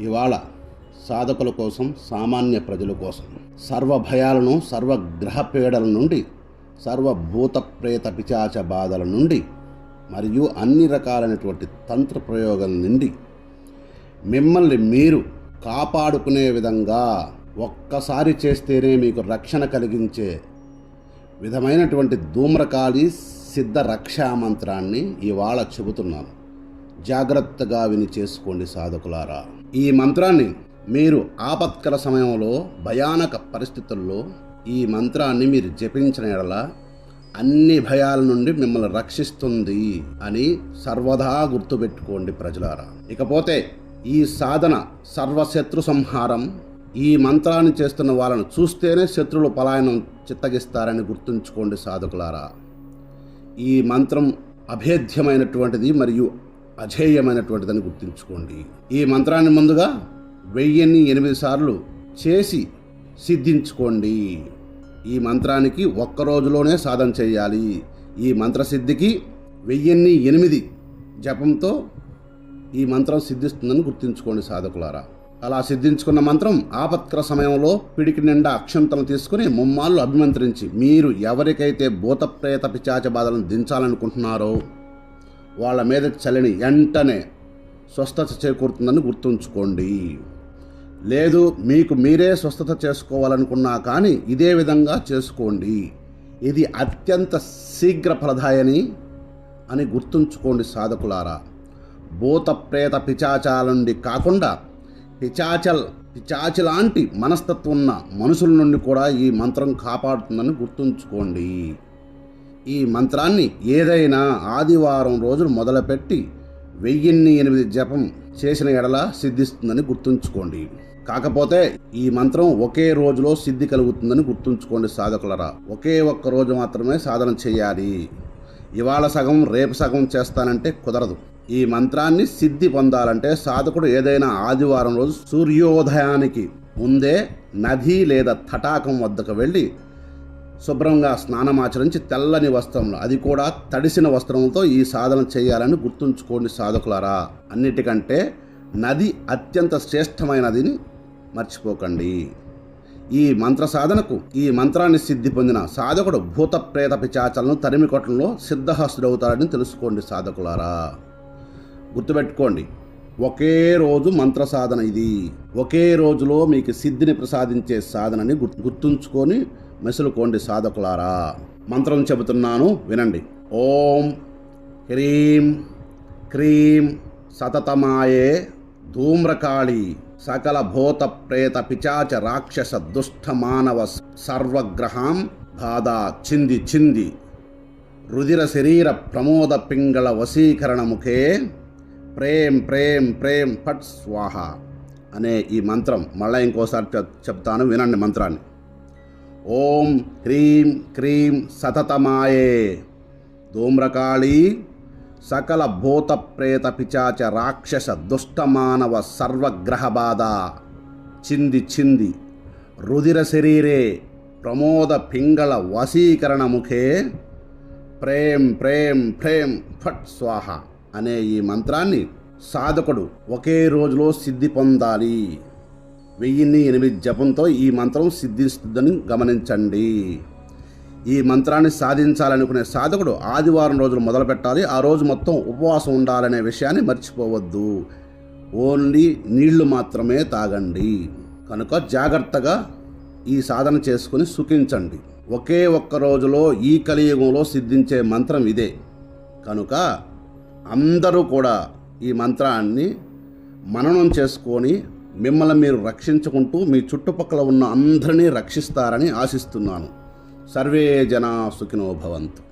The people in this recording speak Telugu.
ఇవాళ సాధకుల కోసం సామాన్య ప్రజల కోసం. సర్వ భయాలను సర్వ గ్రహ పీడల నుండి సర్వభూత ప్రేత పిచాచ బాధల నుండి మరియు అన్ని రకాలైనటువంటి తంత్ర ప్రయోగాల నుండి మిమ్మల్ని మీరు కాపాడుకునే విధంగా ఒక్కసారి చేస్తేనే మీకు రక్షణ కలిగించే విధమైనటువంటి ధూమ్రకాళి సిద్ధ రక్షా మంత్రాన్ని ఇవాళ చెబుతున్నాను. జాగ్రత్తగా విని చేసుకోండి సాధకులారా. ఈ మంత్రాన్ని మీరు ఆపత్కర సమయంలో భయానక పరిస్థితుల్లో ఈ మంత్రాన్ని మీరు జపించిన ఎడల అన్ని భయాల నుండి మిమ్మల్ని రక్షిస్తుంది అని సర్వదా గుర్తుపెట్టుకోండి ప్రజలారా. ఇకపోతే ఈ సాధన సర్వశత్రు సంహారం ఈ మంత్రాన్ని చేస్తున్న వాళ్ళను చూస్తేనే శత్రులు పలాయనం చిత్తగిస్తారని గుర్తుంచుకోండి సాధకులారా. ఈ మంత్రం అభేద్యమైనటువంటిది మరియు అజేయమైనటువంటిదని గుర్తుంచుకోండి. ఈ మంత్రాన్ని ముందుగా వెయ్యిన్ని ఎనిమిది సార్లు చేసి సిద్ధించుకోండి. ఈ మంత్రానికి ఒక్క రోజులోనే సాధన చేయాలి. ఈ మంత్రసిద్ధికి వెయ్యిన్ని ఎనిమిది జపంతో ఈ మంత్రం సిద్ధిస్తుందని గుర్తుంచుకోండి సాధకులారా. అలా సిద్ధించుకున్న మంత్రం ఆపత్కర సమయంలో పిడికి నిండా అక్షంతలు తీసుకుని ముమ్మాళ్ళు అభిమంత్రించి మీరు ఎవరికైతే భూతప్రేత పిచాచ బాధలను దించాలనుకుంటున్నారో వాళ్ళ మీద చలిని వెంటనే స్వస్థత చేకూరుతుందని గుర్తుంచుకోండి. లేదు మీకు మీరే స్వస్థత చేసుకోవాలనుకున్నా కానీ ఇదే విధంగా చేసుకోండి. ఇది అత్యంత శీఘ్ర ఫలదాయని అని గుర్తుంచుకోండి సాధకులారా. భూత ప్రేత పిచాచాల నుండి కాకుండా పిచాచల్ పిచాచి లాంటి మనస్తత్వం ఉన్న మనుషుల నుండి కూడా ఈ మంత్రం కాపాడుతుందని గుర్తుంచుకోండి. ఈ మంత్రాన్ని ఏదైనా ఆదివారం రోజులు మొదలుపెట్టి వెయ్యిన్ని ఎనిమిది జపం చేసిన ఎడల సిద్ధిస్తుందని గుర్తుంచుకోండి. కాకపోతే ఈ మంత్రం ఒకే రోజులో సిద్ధి కలుగుతుందని గుర్తుంచుకోండి సాధకులరా. ఒకే ఒక్క రోజు మాత్రమే సాధన చేయాలి. ఇవాళ సగం రేపు సగం చేస్తానంటే కుదరదు. ఈ మంత్రాన్ని సిద్ధి పొందాలంటే సాధకుడు ఏదైనా ఆదివారం రోజు సూర్యోదయానికి ముందే నది లేదా తటాకం వద్దకు వెళ్ళి శుభ్రంగా స్నానమాచరించి తెల్లని వస్త్రంలో అది కూడా తడిసిన వస్త్రంతో ఈ సాధన చేయాలని గుర్తుంచుకోండి సాధకులారా. అన్నిటికంటే నది అత్యంత శ్రేష్టమైనదిని మర్చిపోకండి. ఈ మంత్ర సాధనకు ఈ మంత్రాన్ని సిద్ధి పొందిన సాధకుడు భూత ప్రేత పిచాచలను తరిమి కొట్టడంలో సిద్ధహస్తుడవుతాడని తెలుసుకోండి సాధకులారా. గుర్తుపెట్టుకోండి ఒకే రోజు మంత్ర సాధన ఇది. ఒకే రోజులో మీకు సిద్ధిని ప్రసాదించే సాధనని గుర్తు గుర్తుంచుకొని మెసులుకోండి సాధకులారా. మంత్రం చెబుతున్నాను వినండి. ఓం హ్రీం క్రీం సతతమాయే ధూమ్రకాళి సకల భూత ప్రేత పిచాచ రాక్షస దుష్ట మానవ సర్వగ్రహాం బాధా చింది చింది. రుదిర శరీర ప్రమోద పింగళ వశీకరణ ముఖే ప్రేం ప్రేం ప్రేం ఫట్ స్వాహ అనే ఈ మంత్రం మళ్ళీ ఇంకోసారి చెప్- చెప్తాను వినండి మంత్రాన్ని. ఓం హ్రీం క్రీం సతతమాయే. ధూమ్రకాళీ సకల భూత ప్రేత పిచాచ రాక్షస దుష్టమానవ సర్వగ్రహ బాధ చింది చింది రుదిర శరీరే ప్రమోద పింగళ వశీకరణ ముఖే. ప్రేమ్ ప్రేమ్ ప్రేమ్ ఫట్ స్వాహ అనే ఈ మంత్రాన్ని సాధకుడు ఒకే రోజులో సిద్ధి పొందాలి. వెయ్యిన్ని ఎనిమిది జపంతో ఈ మంత్రం సిద్ధిస్తుందని గమనించండి. ఈ మంత్రాన్ని సాధించాలనుకునే సాధకుడు ఆదివారం రోజులు మొదలు పెట్టాలి ఆ రోజు మొత్తం ఉపవాసం ఉండాలనే విషయాన్ని మర్చిపోవద్దు. ఓన్లీ నీళ్ళు మాత్రమే తాగండి. కనుక జాగ్రత్తగా ఈ సాధన చేసుకుని సుఖించండి. ఒకే ఒక్క రోజులో ఈ కలియుగంలో సిద్ధించే మంత్రం ఇదే. కనుక అందరూ కూడా ఈ మంత్రాన్ని మననం చేసుకొని మిమ్మల్ని మీరు రక్షించుకుంటూ మీ చుట్టుపక్కల ఉన్న అందరినీ రక్షిస్తారని ఆశిస్తున్నాను. సర్వే జనా సుఖినో భవంతు.